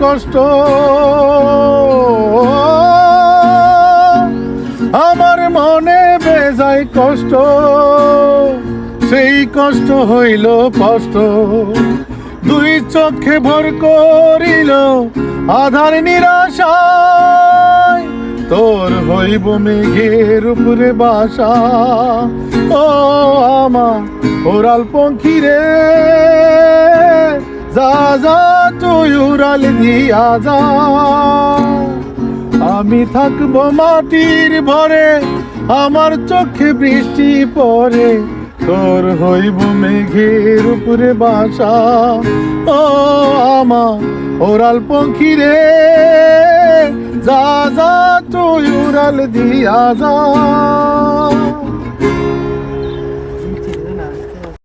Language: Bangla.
কষ্ট। আমার মনে বেজাই কষ্ট। সেই কষ্ট হইল কষ্ট। দুই চোখে ভর করিল আধার নিরাশায়। তোর হইব মেঘের উপরে বাসা। ও আমার ওরাল পঙ্খী রে যা তুই উড়াল দিয়া যা। আমি থাকব মাটির ভরে, আমার চোখে বৃষ্টি পড়ে তোর হইব মেঘের উপরে বাসা। ও আমার ওরাল পঙ্খী রে, যা যা, তুই উড়াল দিয়া যা।